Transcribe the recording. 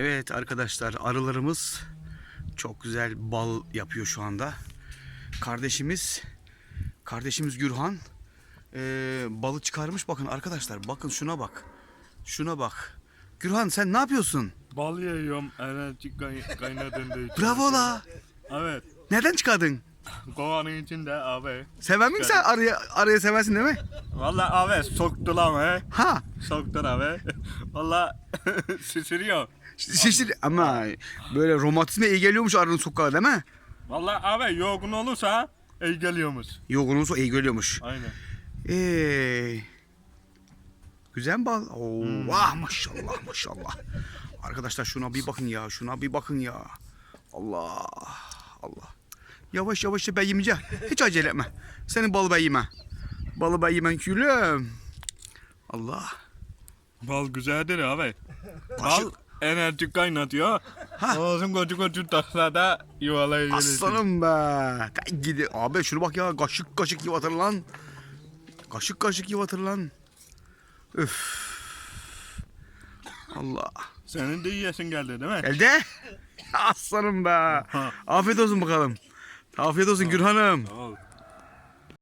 Evet arkadaşlar arılarımız çok güzel bal yapıyor şu anda. Kardeşimiz kardeşimiz Gürhan eee, balı çıkarmış bakın arkadaşlar bakın şuna bak. Şuna bak. Gürhan sen ne yapıyorsun? Bal yiyorum enerji kay kaynadığında için. Bravo la. Evet. Neden çıkardın? Kovanın içinde abi. Sever misin sen arıya, arıya seversin değil mi? Valla abi soktular be. Ha Soktular abi. Valla şişiriyor. şişir ama böyle romatizme iyi geliyormuş arının sokağı değil mi? Valla abi yorgun olursa iyi geliyormuş. Yorgun olsa iyi geliyormuş. Aynen. Ee, güzel mi bal? Oo, vah maşallah maşallah. Arkadaşlar şuna bir bakın ya, şuna bir bakın ya. Allah, Allah. Yavaş yavaş da ben yemeyeceğim. Hiç acele etme. Senin balı ben yemem. Balı ben yemem gülüm. Allah. Bal güzeldir abi. Bal enerji kaynatıyor. Ağzın kocu kocu taslada yuvalayabilirsin. Aslanım be. Gidi. Abi şunu bak ya. Kaşık kaşık yivatır lan. Kaşık kaşık yivatır lan. Üf. Allah. Senin de yiyesin geldi değil mi? Elde. Aslanım be. Afiyet olsun bakalım. Afiyet olsun Gürhan'ım. Sağ ol.